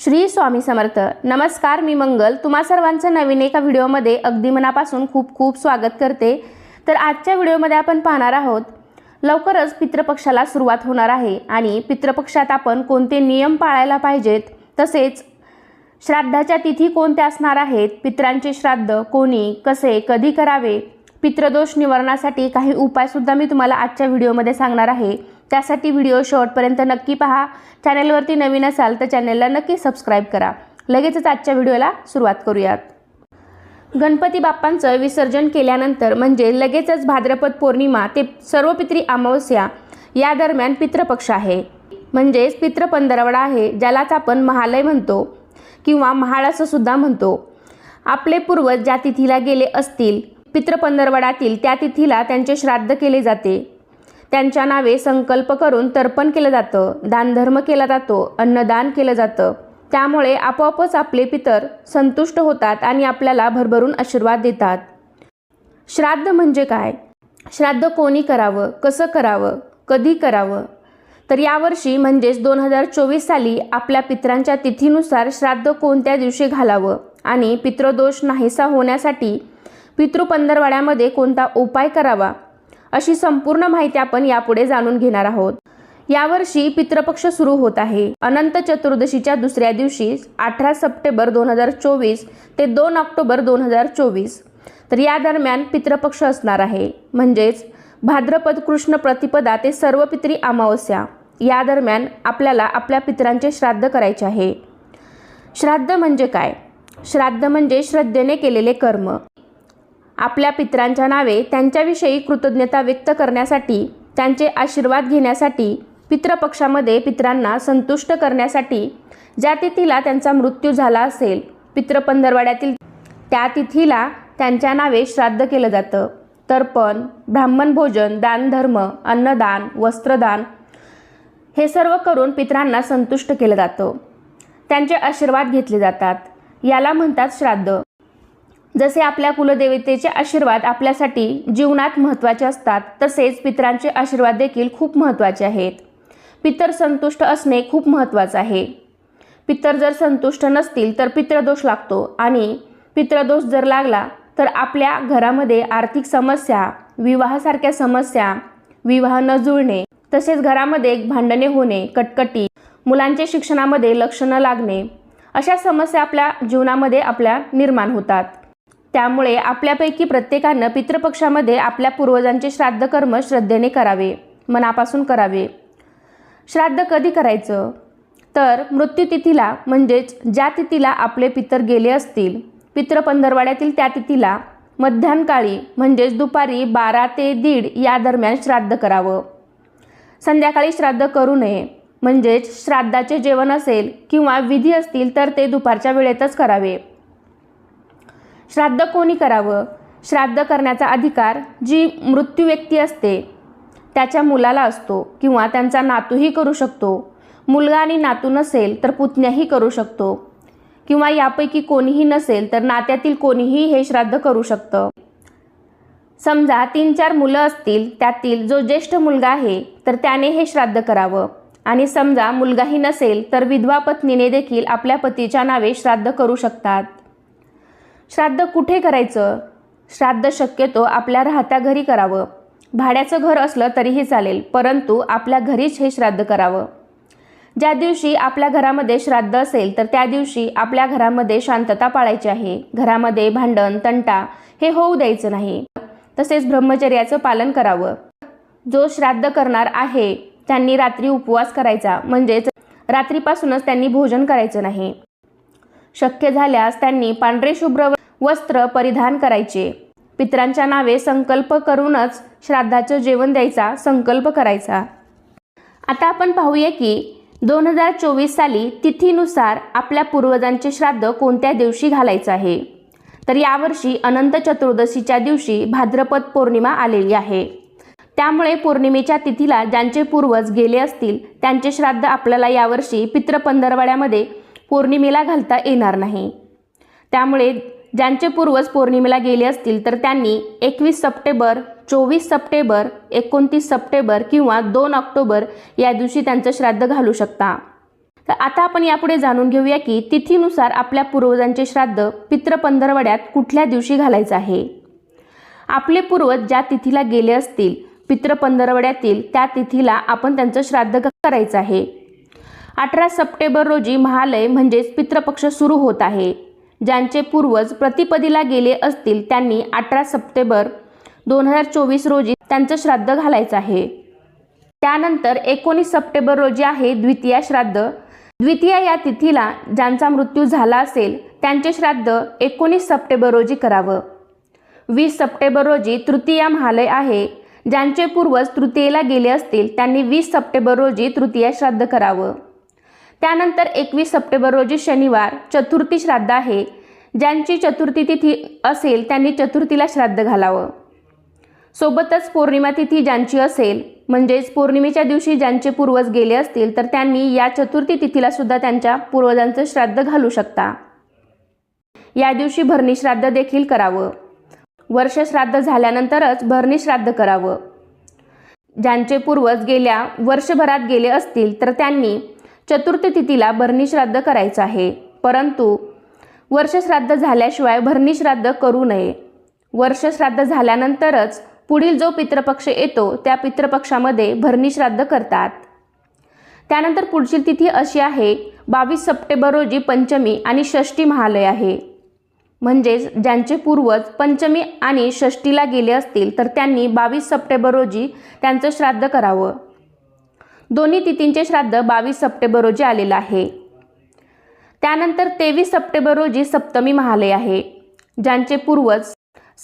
श्री स्वामी समर्थ. नमस्कार मी मंगल. तुम्हा सर्वांचं नवीन एका व्हिडिओमध्ये अगदी मनापासून खूप खूप स्वागत करते. तर आजच्या व्हिडिओमध्ये आपण पाहणार आहोत लवकरच पितृपक्षाला सुरुवात होणार आहे आणि पितृपक्षात आपण कोणते नियम पाळायला पाहिजेत तसेच श्राद्धाच्या तिथी कोणत्या असणार आहेत पित्रांचे श्राद्ध कोणी कसे कधी करावे पितृदोष निवारणासाठी काही उपायसुद्धा मी तुम्हाला आजच्या व्हिडिओमध्ये सांगणार आहे. त्यासाठी व्हिडिओ शेवटपर्यंत नक्की पहा. चॅनेलवरती नवीन असाल तर चॅनलला नक्की सबस्क्राईब करा. लगेचच आजच्या व्हिडिओला सुरुवात करूयात. गणपती बाप्पांचं विसर्जन केल्यानंतर म्हणजे लगेचच भाद्रपद पौर्णिमा ते सर्व पित्री अमावस्या या दरम्यान पितृपक्ष आहे. म्हणजेच पितृ पंधरवडा आहे ज्यालाच आपण महालय म्हणतो किंवा महाळ असं सुद्धा म्हणतो. आपले पूर्वज ज्या तिथीला गेले असतील पितृपंधरवडातील त्या तिथीला त्यांचे श्राद्ध केले जाते. त्यांच्या नावे संकल्प करून तर्पण केलं जातं दानधर्म केला जातो अन्नदान केलं जातं. त्यामुळे आपोआपच आपले पितर संतुष्ट होतात आणि आपल्याला भरभरून आशीर्वाद देतात. श्राद्ध म्हणजे काय? श्राद्ध कोणी करावं? कसं करावं? कधी करावं? तर यावर्षी म्हणजेच दोन हजार चोवीस साली आपल्या पित्रांच्या तिथीनुसार श्राद्ध कोणत्या दिवशी घालावं आणि पितृदोष नाहीसा होण्यासाठी पितृपंधरवाड्यामध्ये कोणता उपाय करावा? अशी संपूर्ण माहिती आपण यापुढे जाणून घेणार आहोत. यावर्षी पितृपक्ष सुरू होत आहे. अनंत चतुर्दशीच्या दुसऱ्या दिवशी अठरा सप्टेंबर दोन हजार चोवीस ते दोन ऑक्टोबर दोन हजार चोवीस. तर या दरम्यान पितृपक्ष असणार आहे. म्हणजेच भाद्रपद कृष्ण प्रतिपदा ते सर्व पित्री अमावस्या. या दरम्यान आपल्याला आपल्या पितरांचे श्राद्ध करायचे आहे. श्राद्ध म्हणजे काय? श्राद्ध म्हणजे श्रद्धेने केलेले कर्म. आपल्या पितरांच्या नावे त्यांच्याविषयी कृतज्ञता व्यक्त करण्यासाठी त्यांचे आशीर्वाद घेण्यासाठी पितृपक्षामध्ये पितरांना संतुष्ट करण्यासाठी ज्या तिथीला त्यांचा मृत्यू झाला असेल पितृपंधरवाड्यातील त्या तिथीला त्यांच्या नावे श्राद्ध केलं जातं. तर्पण ब्राह्मण भोजन दानधर्म अन्नदान वस्त्रदान हे सर्व करून पितरांना संतुष्ट केलं जातं. त्यांचे आशीर्वाद घेतले जातात. याला म्हणतात श्राद्ध. जसे आपल्या कुलदेवतेचे आशीर्वाद आपल्यासाठी जीवनात महत्त्वाचे असतात तसेच पितरांचे आशीर्वाद देखील खूप महत्त्वाचे आहेत. पितर संतुष्ट असणे खूप महत्त्वाचं आहे. पितर जर संतुष्ट नसतील तर पितृदोष लागतो आणि पितृदोष जर लागला तर आपल्या घरामध्ये आर्थिक समस्या विवाहासारख्या समस्या विवाह न जुळणे तसेच घरामध्ये भांडणे होणे कटकटी मुलांचे शिक्षणामध्ये लक्ष न लागणे अशा समस्या आपल्या जीवनामध्ये आपल्या निर्माण होतात. त्यामुळे आपल्यापैकी प्रत्येकानं पितृपक्षामध्ये आपल्या पूर्वजांचे श्राद्ध कर्म श्रद्धेने करावे मनापासून करावे. श्राद्ध कधी करायचं? तर मृत्यूतिथीला म्हणजेच ज्या तिथीला आपले पितर गेले असतील पितृ पंधरवाड्यातील त्या तिथीला मध्यान्हकाळी म्हणजेच दुपारी बारा ते दीड या दरम्यान श्राद्ध करावं. संध्याकाळी श्राद्ध करू नये म्हणजेच श्राद्धाचे जेवण असेल किंवा विधी असतील तर ते दुपारच्या वेळेतच करावे. श्राद्ध कोणी करावं? श्राद्ध करण्याचा अधिकार जी मृत्यू व्यक्ती असते त्याच्या मुलाला असतो किंवा त्यांचा नातूही करू शकतो. मुलगा आणि नातू नसेल तर पुतण्याही करू शकतो. किंवा यापैकी कोणीही नसेल तर नात्यातील कोणीही हे श्राद्ध करू शकतं. समजा तीन चार मुलं असतील त्यातील जो ज्येष्ठ मुलगा आहे तर त्याने हे श्राद्ध करावं. आणि समजा मुलगाही नसेल तर विधवा पत्नीने देखील आपल्या पतीच्या नावे श्राद्ध करू शकतात. श्राद्ध कुठे करायचं? श्राद्ध शक्यतो आपल्या राहत्या घरी करावं. भाड्याचं घर असलं तरीही चालेल परंतु आपल्या घरीच हे श्राद्ध करावं. ज्या दिवशी आपल्या घरामध्ये श्राद्ध असेल तर त्या दिवशी आपल्या घरामध्ये शांतता पाळायची आहे. घरामध्ये भांडण तंटा हे होऊ द्यायचं नाही. तसेच ब्रह्मचर्याचं पालन करावं. जो श्राद्ध करणार आहे त्यांनी रात्री उपवास करायचा. म्हणजेच रात्रीपासूनच त्यांनी भोजन करायचं नाही. शक्य झाल्यास त्यांनी पांढरे शुभ्र वस्त्र परिधान करायचे. पित्रांच्या नावे संकल्प करूनच श्राद्धाचं जेवण द्यायचा संकल्प करायचा. आता आपण पाहूया की दोन हजार चोवीस साली तिथीनुसार आपल्या पूर्वजांचे श्राद्ध कोणत्या दिवशी घालायचं आहे? तर यावर्षी अनंत चतुर्दशीच्या दिवशी भाद्रपद पौर्णिमा आलेली आहे. त्यामुळे पौर्णिमेच्या तिथीला ज्यांचे पूर्वज गेले असतील त्यांचे श्राद्ध आपल्याला यावर्षी पितृपंधरवाड्यामध्ये पौर्णिमेला घालता येणार नाही. त्यामुळे ज्यांचे पूर्वज पौर्णिमेला गेले असतील तर त्यांनी एकवीस सप्टेंबर चोवीस सप्टेंबर एकोणतीस सप्टेंबर किंवा दोन ऑक्टोबर या दिवशी त्यांचं श्राद्ध घालू शकता. तर आता आपण यापुढे जाणून घेऊया की तिथीनुसार आपल्या पूर्वजांचे श्राद्ध पितृ पंधरवड्यात कुठल्या दिवशी घालायचं आहे? आपले पूर्वज ज्या तिथीला गेले असतील पितृ पंधरवड्यातील त्या तिथीला आपण त्यांचं श्राद्ध करायचं आहे. अठरा सप्टेंबर रोजी महालय म्हणजेच पितृपक्ष सुरू होत आहे. ज्यांचे पूर्वज प्रतिपदीला गेले असतील त्यांनी अठरा सप्टेंबर दोन हजार चोवीस रोजी त्यांचं श्राद्ध घालायचं आहे. त्यानंतर एकोणीस सप्टेंबर रोजी आहे द्वितीया श्राद्ध. द्वितीया या तिथीला ज्यांचा मृत्यू झाला असेल त्यांचे श्राद्ध एकोणीस सप्टेंबर रोजी करावं. वीस सप्टेंबर रोजी तृतीया महालय आहे. ज्यांचे पूर्वज तृतीयेला गेले असतील त्यांनी वीस सप्टेंबर रोजी तृतीया श्राद्ध करावं. त्यानंतर एकवीस सप्टेंबर रोजी शनिवार चतुर्थी श्राद्ध आहे. ज्यांची चतुर्थी तिथी असेल त्यांनी चतुर्थीला श्राद्ध घालावं. सोबतच पौर्णिमा तिथी ज्यांची असेल म्हणजेच पौर्णिमेच्या दिवशी ज्यांचे पूर्वज गेले असतील तर त्यांनी या चतुर्थी तिथीला सुद्धा त्यांच्या पूर्वजांचं श्राद्ध घालू शकता. या दिवशी भरणी श्राद्ध देखील करावं. वर्ष श्राद्ध झाल्यानंतरच भरणी श्राद्ध करावं. ज्यांचे पूर्वज गेल्या वर्षभरात गेले असतील तर त्यांनी चतुर्थ तिथीला भरणी श्राद्ध करायचं आहे. परंतु वर्षश्राद्ध झाल्याशिवाय भरणी श्राद्ध करू नये. वर्षश्राद्ध झाल्यानंतरच पुढील जो पितृपक्ष येतो त्या पितृपक्षामध्ये भरणी श्राद्ध करतात. त्यानंतर पुढची तिथी अशी आहे बावीस सप्टेंबर रोजी पंचमी आणि षष्ठी महालय आहे. म्हणजेच ज्यांचे पूर्वज पंचमी आणि षष्टीला गेले असतील तर त्यांनी बावीस सप्टेंबर रोजी त्यांचं श्राद्ध करावं. दोन्ही तिथींचे श्राद्ध बावीस सप्टेंबर रोजी आलेलं आहे. त्यानंतर तेवीस सप्टेंबर रोजी सप्तमी महालय आहे. ज्यांचे पूर्वज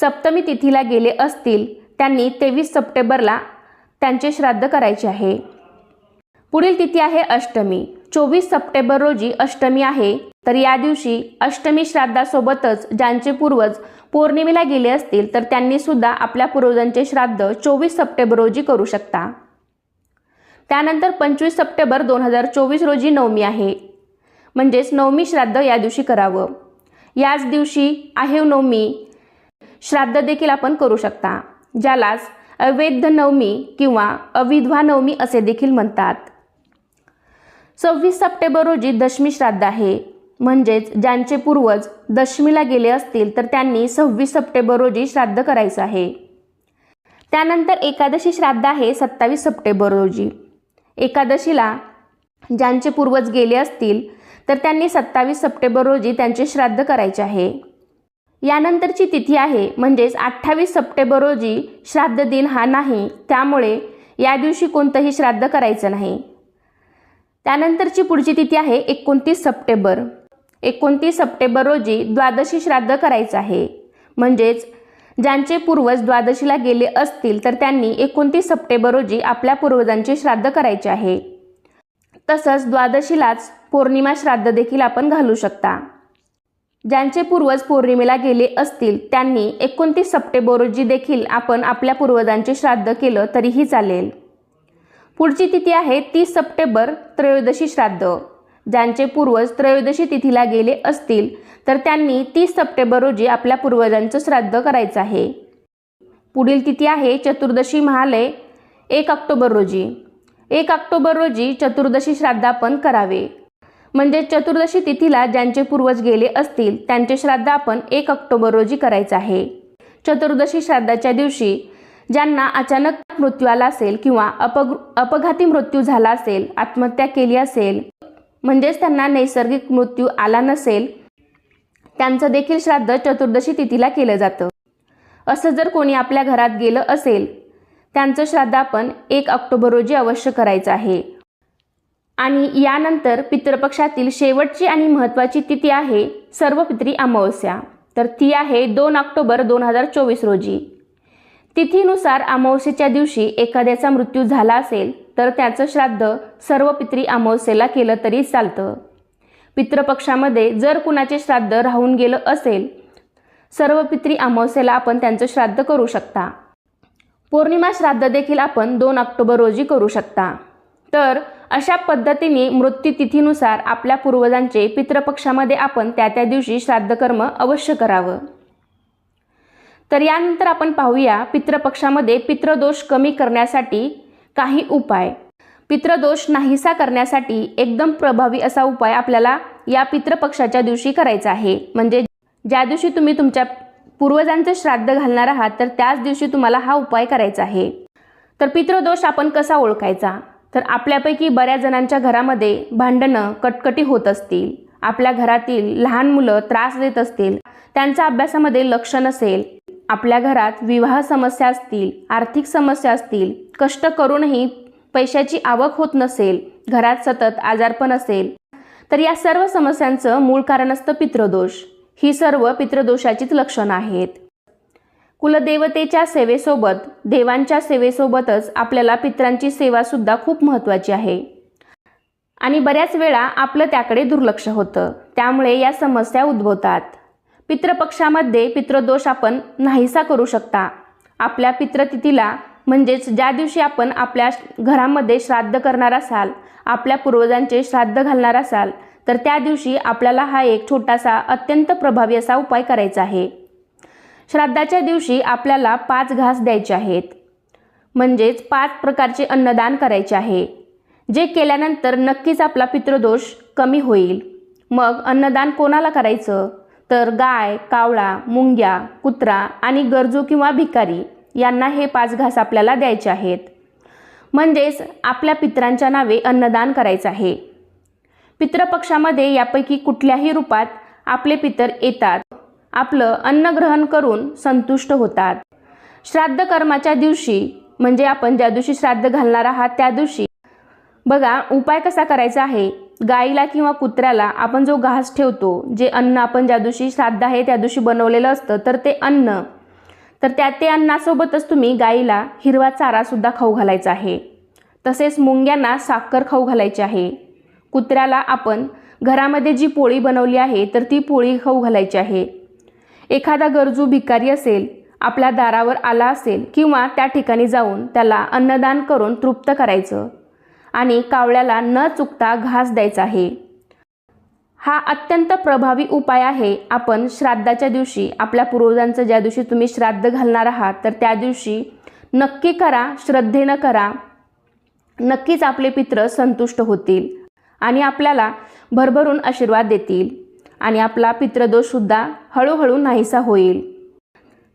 सप्तमी तिथीला गेले असतील त्यांनी तेवीस सप्टेंबरला त्यांचे श्राद्ध करायचे आहे. पुढील तिथी आहे अष्टमी. चोवीस सप्टेंबर रोजी अष्टमी आहे तर या दिवशी अष्टमी श्राद्धासोबतच ज्यांचे पूर्वज पौर्णिमेला गेले असतील तर त्यांनी सुद्धा आपल्या पूर्वजांचे श्राद्ध चोवीस सप्टेंबर रोजी करू शकता. त्यानंतर पंचवीस सप्टेंबर दोन हजार चोवीस रोजी नवमी आहे. म्हणजेच नवमी श्राद्ध या दिवशी करावं. याच दिवशी आहे नवमी. श्राद्ध देखील आपण करू शकता ज्यालाच अवैध नवमी किंवा अविधवा नवमी असे देखील म्हणतात. सव्वीस सप्टेंबर रोजी दशमी श्राद्ध आहे. म्हणजेच ज्यांचे पूर्वज दशमीला गेले असतील तर त्यांनी सव्वीस सप्टेंबर रोजी श्राद्ध करायचं आहे. त्यानंतर एकादशी श्राद्ध आहे सत्तावीस सप्टेंबर रोजी. एकादशीला ज्यांचे पूर्वज गेले असतील तर त्यांनी सत्तावीस सप्टेंबर रोजी त्यांचे श्राद्ध करायचे आहे. यानंतरची तिथी आहे म्हणजेच अठ्ठावीस सप्टेंबर रोजी श्राद्ध दिन हा नाही त्यामुळे या दिवशी कोणतंही श्राद्ध करायचं नाही. त्यानंतरची पुढची तिथी आहे एकोणतीस सप्टेंबर. एकोणतीस सप्टेंबर रोजी द्वादशी श्राद्ध करायचं आहे म्हणजेच ज्यांचे पूर्वज द्वादशीला गेले असतील तर त्यांनी एकोणतीस सप्टेंबर रोजी आपल्या पूर्वजांचे श्राद्ध करायचे आहे. तसंच द्वादशीलाच पौर्णिमा श्राद्ध देखील आपण घालू शकता. ज्यांचे पूर्वज पौर्णिमेला गेले असतील त्यांनी एकोणतीस सप्टेंबर रोजी देखील आपण आपल्या पूर्वजांचे श्राद्ध केलं तरीही चालेल. पुढची तिथी आहे तीस सप्टेंबर त्रयोदशी श्राद्ध. ज्यांचे पूर्वज त्रयोदशी तिथीला गेले असतील तर त्यांनी तीस सप्टेंबर रोजी आपल्या पूर्वजांचं श्राद्ध करायचं आहे. पुढील तिथी आहे चतुर्दशी महालय एक ऑक्टोबर रोजी. एक ऑक्टोबर रोजी चतुर्दशी श्राद्ध आपण करावे. म्हणजे चतुर्दशी तिथीला ज्यांचे पूर्वज गेले असतील त्यांचे श्राद्ध आपण एक ऑक्टोबर रोजी करायचं आहे. चतुर्दशी श्राद्धाच्या दिवशी ज्यांना अचानक मृत्यू आला असेल किंवा अपग अपघाती मृत्यू झाला असेल आत्महत्या केली असेल म्हणजेच त्यांना नैसर्गिक मृत्यू आला नसेल त्यांचं देखील श्राद्ध चतुर्दशी तिथीला केलं जातं. असं जर कोणी आपल्या घरात गेलं असेल त्यांचं श्राद्ध आपण एक ऑक्टोबर रोजी अवश्य करायचं आहे. आणि यानंतर पितृपक्षातील शेवटची आणि महत्त्वाची तिथी आहे सर्व पितरी अमावस्या. तर ती आहे दोन ऑक्टोबर दोन हजार चोवीस रोजी. तिथीनुसार अमावस्येच्या दिवशी एखाद्याचा मृत्यू झाला असेल तर त्याचं श्राद्ध सर्व पित्री अमावस्येला केलं तरी चालतं. पितृपक्षामध्ये जर कुणाचे श्राद्ध राहून गेलं असेल सर्व पित्री अमावस्येला आपण त्यांचं श्राद्ध करू शकता. पौर्णिमा श्राद्ध देखील आपण दोन ऑक्टोबर रोजी करू शकता. तर अशा पद्धतीने मृत्यूतिथीनुसार आपल्या पूर्वजांचे पितृपक्षामध्ये आपण त्या त्या दिवशी श्राद्धकर्म अवश्य करावं. तर यानंतर आपण पाहूया पितृपक्षामध्ये पितृदोष कमी करण्यासाठी काही उपाय. पितृदोष नाहीसा करण्यासाठी एकदम प्रभावी असा उपाय आपल्याला या पितृपक्षाच्या दिवशी करायचा आहे. म्हणजे ज्या दिवशी तुम्ही तुमच्या पूर्वजांचं श्राद्ध घालणार आहात तर त्याच दिवशी तुम्हाला हा उपाय करायचा आहे. तर पितृदोष आपण कसा ओळखायचा? तर आपल्यापैकी बऱ्याच जणांच्या घरामध्ये भांडणं कटकटी होत असतील. आपल्या घरातील लहान मुलं त्रास देत असतील. त्यांचा अभ्यासामध्ये लक्ष नसेल. आपल्या घरात विवाह समस्या असतील आर्थिक समस्या असतील कष्ट करूनही पैशाची आवक होत नसेल घरात सतत आजारपण असेल तर या सर्व समस्यांचं मूळ कारण असतं पितृदोष. ही सर्व पितृदोषाचीच लक्षणं आहेत. कुलदेवतेच्या सेवेसोबत देवांच्या सेवेसोबतच आपल्याला पित्रांची सेवासुद्धा खूप महत्त्वाची आहे. आणि बऱ्याच वेळा आपलं त्याकडे दुर्लक्ष होतं. त्यामुळे या समस्या उद्भवतात. पितृपक्षामध्ये पितृदोष आपण नाहीसा करू शकता. आपल्या पितृतिथीला म्हणजेच ज्या दिवशी आपण आपल्या घरामध्ये श्राद्ध करणार असाल आपल्या पूर्वजांचे श्राद्ध घालणार असाल तर त्या दिवशी आपल्याला हा एक छोटासा अत्यंत प्रभावी असा उपाय करायचा आहे. श्राद्धाच्या दिवशी आपल्याला पाच घास द्यायचे आहेत. म्हणजेच पाच प्रकारचे अन्नदान करायचे आहे. जे केल्यानंतर नक्कीच आपला पितृदोष कमी होईल. मग अन्नदान कोणाला करायचं? तर गाय कावळा मुंग्या कुत्रा आणि गरजू किंवा भिकारी यांना हे पाच घास आपल्याला द्यायचे आहेत. म्हणजेच आपल्या पित्रांच्या नावे अन्नदान करायचं आहे. पितृपक्षामध्ये यापैकी कुठल्याही रूपात आपले पितर येतात. आपलं अन्न ग्रहण करून संतुष्ट होतात. श्राद्ध कर्माच्या दिवशी म्हणजे आपण ज्या दिवशी श्राद्ध घालणार आहात त्या दिवशी बघा उपाय कसा करायचा आहे? गाईला किंवा कुत्र्याला आपण जो घास ठेवतो जे अन्न आपण ज्या दिवशी श्राद्ध आहे त्या दिवशी बनवलेलं असतं तर ते अन्न. तर त्या ते अन्नासोबतच तुम्ही गाईला हिरवा चारासुद्धा खाऊ घालायचा आहे. तसेच मुंग्यांना साखर खाऊ घालायची आहे. कुत्र्याला आपण घरामध्ये जी पोळी बनवली आहे तर ती पोळी खाऊ घालायची आहे. एखादा गरजू भिकारी असेल आपल्या दारावर आला असेल किंवा त्या ठिकाणी जाऊन त्याला अन्नदान करून तृप्त करायचं. आणि कावळ्याला न चुकता घास द्यायचा आहे. हा अत्यंत प्रभावी उपाय आहे. आपण श्राद्धाच्या दिवशी आपल्या पूर्वजांचं ज्या दिवशी तुम्ही श्राद्ध घालणार आहात तर त्या दिवशी नक्की करा श्रद्धेनं करा. नक्कीच आपले पित्र संतुष्ट होतील आणि आपल्याला भरभरून आशीर्वाद देतील आणि आपला पितृदोषसुद्धा हळूहळू नाहीसा होईल.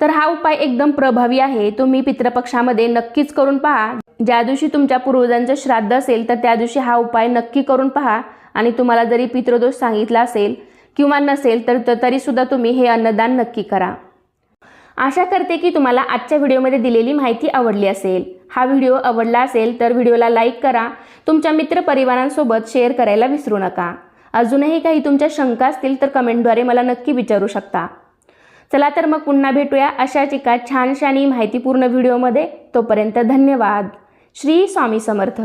तर हा उपाय एकदम प्रभावी आहे. तुम्ही पितृपक्षामध्ये नक्कीच करून पहा. ज्या दिवशी तुमच्या पूर्वजांचं श्राद्ध असेल तर त्या दिवशी हा उपाय नक्की करून पहा. आणि तुम्हाला जरी पितृदोष सांगितला असेल किंवा नसेल तर तरीसुद्धा तुम्ही हे अन्नदान नक्की करा. आशा करते की तुम्हाला आजच्या व्हिडिओमध्ये दिलेली माहिती आवडली असेल. हा व्हिडिओ आवडला असेल तर व्हिडिओला लाईक करा. तुमच्या मित्रपरिवारांसोबत शेअर करायला विसरू नका. अजूनही काही तुमच्या शंका असतील तर कमेंटद्वारे मला नक्की विचारू शकता. चला तर मग पुन्हा भेटूया अशाच एका छानशानी माहितीपूर्ण व्हिडिओमध्ये. तोपर्यंत धन्यवाद. श्री स्वामी समर्थ.